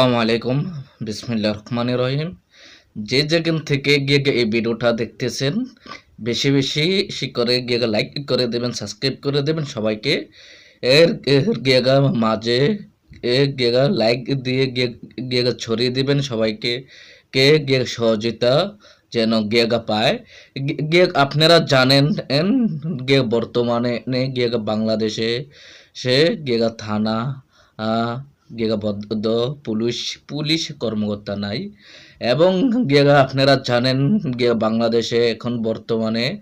আসসালামু আলাইকুম বিসমিল্লাহ রহমান রহিম যে যেখান থেকে গিয়ে এই ভিডিওটা দেখতেছেন বেশি বেশি করে গিয়ে লাইক করে দেবেন সাবস্ক্রাইব করে দেবেন সবাইকে এর গিয়েগা মাঝে এ গিয়েগা লাইক দিয়ে গিয়ে গিয়েগা ছড়িয়ে দিবেন সবাইকে কে গিয়ে সহযোগিতা যেন গিয়েগা পায় গিয়ে আপনারা জানেন গিয়ে বর্তমানে নে গিয়েগা বাংলাদেশে সে গিয়েগা থানা গিয়েগা পুলিশ পুলিশ কর্মকর্তা নাই। এবং গিয়েগা আপনারা জানেন গিয়ে বাংলাদেশে এখন বর্তমানে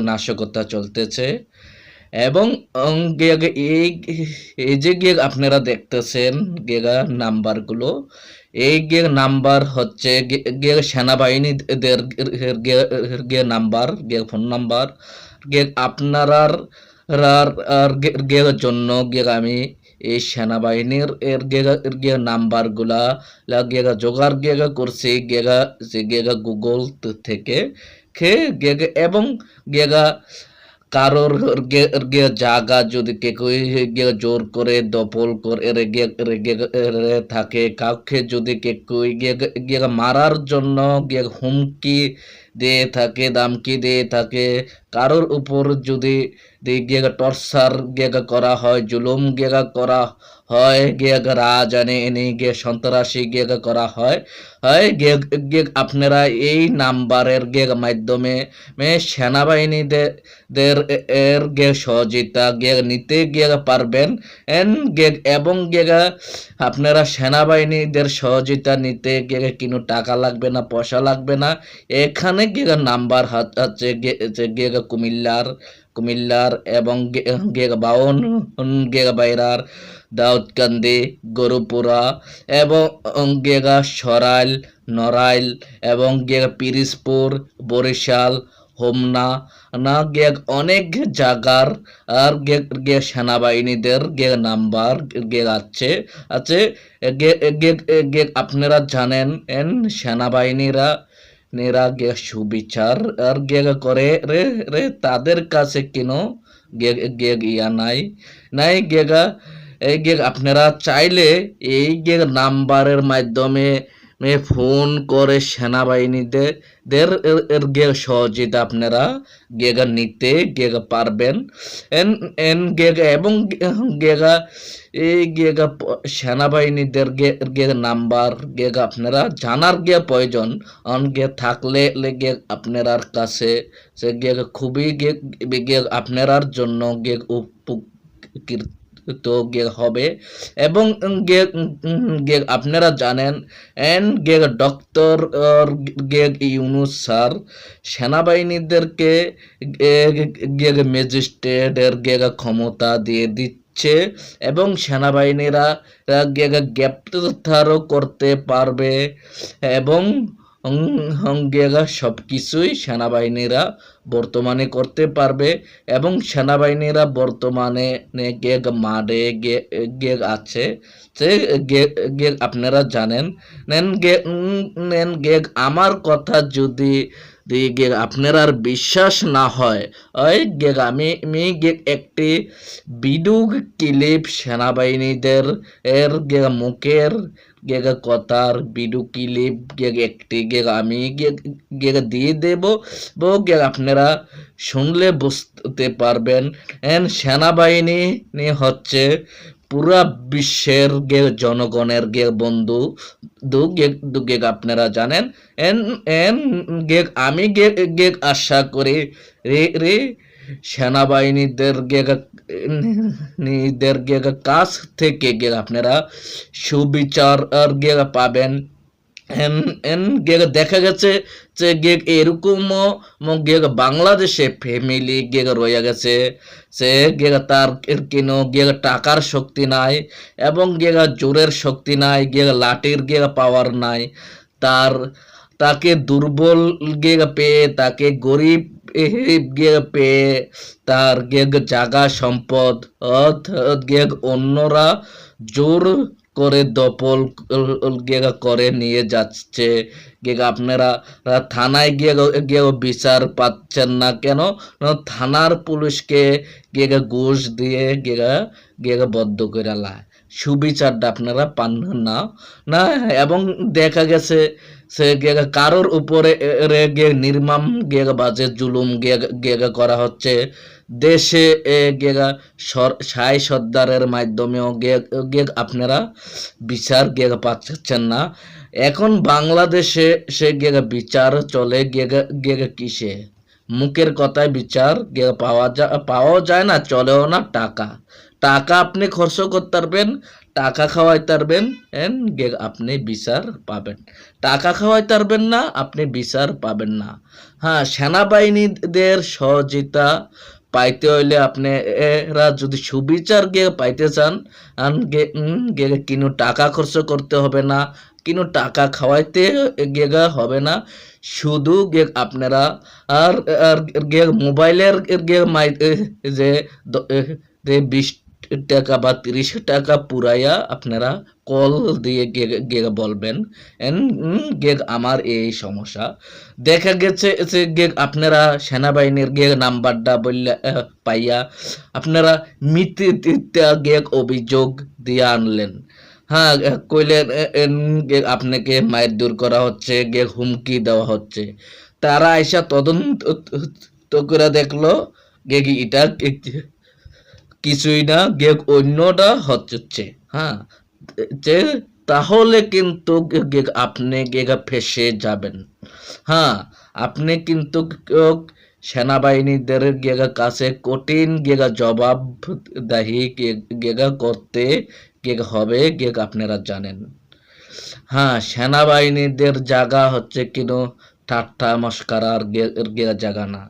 নাশকতা চলতেছে। এবং গে- এই যে গিয়ে আপনারা দেখতেছেন গিয়েগা নাম্বারগুলো, এই গিয়ে নাম্বার হচ্ছে গিয়ে সেনাবাহিনীদের গিয়ে নাম্বার গিয়ে ফোন নাম্বার। গিয়ে আপনারার রার, আর গে- গিয়ে জন্য গিয়ে আমি এই সেনাবাহিনীর, এর গেগা গিয়ে নাম্বারগুলা গেগা জোগাড় গেগা করছি গেগা যে গেগা গুগল থেকে খে গেগা এবং গেগা কারোর গে গে জায়গা যদি কে কই গে জোর করে, দপল করে থাকে, কাউকে যদি কে কই গে গে মারার জন্য গে হুমকি দিয়ে থাকে, দামকি দিয়ে থাকে কারোর উপর যদি গেগা টর্চার গেগা করা হয়, জুলুম গেগা করা হয়, গেগা রাজানে এনে গে সন্ত্রাসী গেগা করা হয় হয় আপনারা এই নাম্বারের গে মাধ্যমে সেনাবাহিনীদের দের এর গে সহযোগিতা গে নিতে গিয়ে পারবেন, এন এবং গেগা আপনারা সেনাবাহিনীদের সহযোগিতা নিতে গিয়ে কোনো টাকা লাগবে না, পয়সা লাগবে না, এখানে গিয়ে নাম্বার হাত আছে গিয়ে কুমিল্লার কুমিল্লার এবং গেগা বাউন গেগা বাইরার দাউদকান্দি, গরুপুরা এবং গেগা সরাইল, নড়াইল এবং গেগা পিরিসপুর বরিশাল, হোমনা না গে অনেক জায়গার আর গে গে সেনাবাহিনীদের গে নাম্বার গে আছে আছে গে গে আপনারা জানেন সেনাবাহিনীরা নেরা গে সুবিচার, আর গে করে, রে রে, তাদের কাছে কেন গে ইয়া নাই? নাই গেগা, এই গেগ আপনারা চাইলে এই গে নাম্বারের মাধ্যমে মে ফোন করে সেনাবাহিনীদের দের এর- গে সহযোগিতা আপনারা। গেগা নিতে, গেগা পারবেন। এন এন গেগা এবং গেগা, এই গেগা সেনাবাহিনীদের গে নাম্বার, গেগা আপনারা জানার গে প্রয়োজন। অন গে থাকলে গে আপনার কাছে সে গে খুবই গে গে আপনার জন্য গে উপকৃত গে হবে। এবং গে গে আপনারা জানেন, এন গে ডক্টর গে ইউনুস স্যার, সেনাবাহিনীদেরকে গে ম্যাজিস্ট্রেটের গে ক্ষমতা দিয়ে দিচ্ছে এবং সেনাবাহিনীরা গ্রেপ্তারও করতে পারবে এবং গেগা সব কিছুই সেনাবাহিনীরা বর্তমানে করতে পারবে এবং সেনাবাহিনীরা বর্তমানে গেগ মারে গে, গেগ আছে। সে গেগ আপনারা জানেন। নেন গেগ। আমার কথা যদি গেগ আপনার আর বিশ্বাস না হয়। ওই গেগ আমি আমি গেগ একটি ভিডিও ক্লিপ সেনাবাহিনীদের এর গেগ মুখের গেগ কথার ভিডিও ক্লিপ গেগ একটি গেগ আমি গেগ দিয়ে দেব। গেগ আপনারা শুনলে বুঝতে পারবেন। এন সেনাবাহিনী হচ্ছে পুরা বিশ্বের গে জনগণের গে বন্ধু। দু গেগ দু গেগ আপনারা জানেন। এন এন গেগ, আমি গে গেগ আশা করি। রে রে, সেনাবাহিনীদের গেগ, নিদের গেগ কাছ থেকে গে আপনারা সুবিচার আর গেগ পাবেন। এন এন গে দেখা গেছে যে গে এরকমও গে বাংলাদেশে ফ্যামিলি গে রয়ে গেছে সে গে তার কেন গে টাকার শক্তি নাই এবং গে জোরের শক্তি নাই গে লাঠির গে পাওয়ার নাই তার তাকে দুর্বল গে পেয়ে তাকে গরিব গে পেয়ে তার গেগ জাগা সম্পদ গেগ অন্যরা জোর করে দপল গেগা করে নিয়ে যাচ্ছে। গেগা, আপনারা থানায় গিয়ে গিয়ে বিচার পাচ্ছেন না কেন? থানার পুলিশকে গেগা ঘুষ দিয়ে গেগা গেগা বদ্ধ করে লায়। সুবিচারটা আপনারা পান না না? এবং দেখা গেছে, সে গিয়ে কারোর উপরে গিয়ে নির্মম গিয়ে বাজে জুলুম গিয়ে করা হচ্ছে। দেশে, এ সর- সাই সর্দারের মাধ্যমেও গে আপনারা বিচার গিয়ে পাচ্ছেন না। এখন বাংলাদেশে সে গিয়ে বিচার চলে গিয়ে গিয়ে কিসে? মুখের কথায় বিচার গিয়ে পাওয়া যায় পাওয়া যায় না, চলেও না টাকা। টাকা আপনি খরচ করতে পারবেন টাকা খাওয়াইতে পারবেন আপনি বিচার পাবেন। টাকা খাওয়াইতে পারবেন না আপনি বিচার পাবেন না। হ্যাঁ সেনাবাহিনীদের সহযোগিতা পাইতে হইলে আপনি এরা যদি সুবিচার গিয়ে পাইতে চান আন গে উম, গিয়ে কিনু টাকা খরচ করতে হবে না কিনু টাকা খাওয়াইতে গিয়ে হবে না। শুধু গে আপনারা আর গিয়ে মোবাইলের গিয়ে মাই যে বিশ টাকা বা তিরিশ টাকা পুরাইয়া আপনারা কল দিয়ে গে গিয়ে বলবেন উম, আমার এই সমস্যা। দেখা গেছে গিয়ে আপনারা সেনাবাহিনীর গিয়ে নাম্বারটা বললে পাইয়া আপনারা মিথ্যে গিয়ে অভিযোগ দিয়ে আনলেন। হ্যাঁ কইলেন আপনাকে মায়ের দূর করা হচ্ছে গে হুমকি দেওয়া হচ্ছে। তারা আইসা তদন্ত করে দেখল কি এটা কিছুই না গিয়ে অন্যটা হচ্ছে। হ্যাঁ যে তাহলে কিন্তু আপনি গেগা ফেসে যাবেন। হ্যাঁ আপনি কিন্তু সেনাবাহিনীদের গেগা কাছে কঠিন গেগা জবাব দাহি গেগা করতে গেগা হবে, গেগা আপনারা জানেন। হ্যাঁ সেনাবাহিনীদের জায়গা হচ্ছে কিনো, ঠাট্টা মস্কারার গেগা জায়গা না।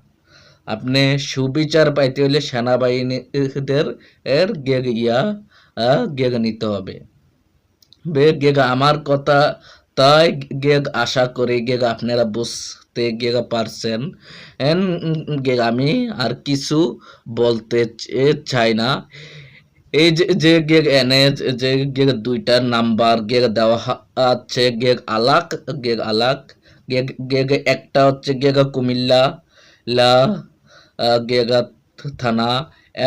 আপনি সুবিচার পাইতে হলে সেনাবাহিনীদের এর গেগ ইয়া গেগ নিতে হবে। বে, গেগ আমার কথা, তাই গেগ আশা করি, গেগ আপনারা বুঝতে গেগ পারছেন। এন, গেগ আমি আর কিছু বলতে চাই না। এই যে গেগ এনে, যে গেগ দুইটা নাম্বার গেগ দেওয়া আছে, গেগ আলাক গেগ আলাক, গেগ গেগ একটা হচ্ছে গেগ কুমিল্লা, লা গেগা থানা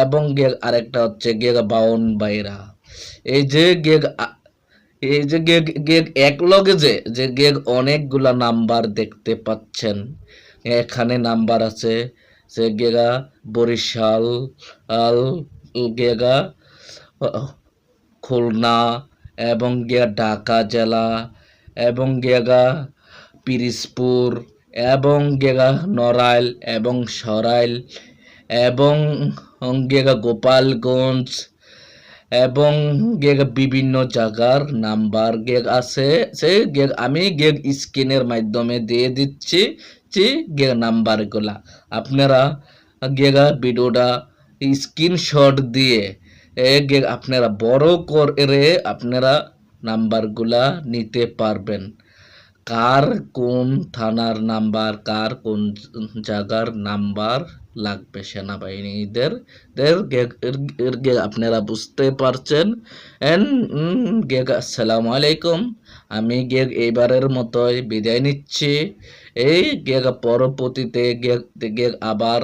এবং গেগ আরেকটা হচ্ছে গেগ বাউন বাইরা। এই যে গেগ এই যে গেগ গেগ এক লগে যে যে গেগ অনেকগুলা নাম্বার দেখতে পাচ্ছেন, এখানে নাম্বার আছে যে গেগা বরিশাল, আল গেগা খুলনা এবং গিয়া ঢাকা জেলা এবং গেগা পিরিজপুর এবং গেগা নড়াইল এবং সরাইল এবং গেগা গোপালগঞ্জ এবং গেগ বিভিন্ন জায়গার নাম্বার গেগ আছে। সে গেগ, আমি গেগ স্ক্রিনের মাধ্যমে দিয়ে দিচ্ছি যে গেগ নাম্বারগুলা আপনারা গেগা ভিডিওটা স্ক্রিনশট দিয়ে গেগ, আপনারা বড় করে আপনারা নাম্বারগুলা নিতে পারবেন। কার কোন থানার নাম্বার, কার কোন জায়গার নাম্বার লাগবে সেনাবাহিনীদের? আপনারা বুঝতে পারছেন? আসসালামু আলাইকুম। আমি গেগ এইবারের মতোই বিদায় নিচ্ছি। এই গেগ পরবর্তীতে গেগ গেগ আবার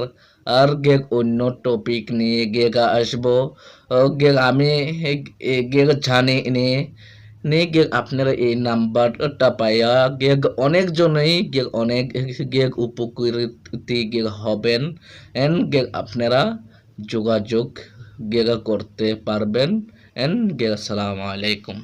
আর গেগ অন্য টপিক নিয়ে গেগা আসব। গেগ আমি গেগ জানি নিয়ে গিয়ে আপনারা এই নাম্বারটা পাইয়া গিয়ে অনেকজনই গিয়ে অনেক গিয়ে উপকৃত গিয়ে হবেন। এন গেগ আপনারা যোগাযোগ গিয়ে করতে পারবেন। এন গে আসসালামু আলাইকুম।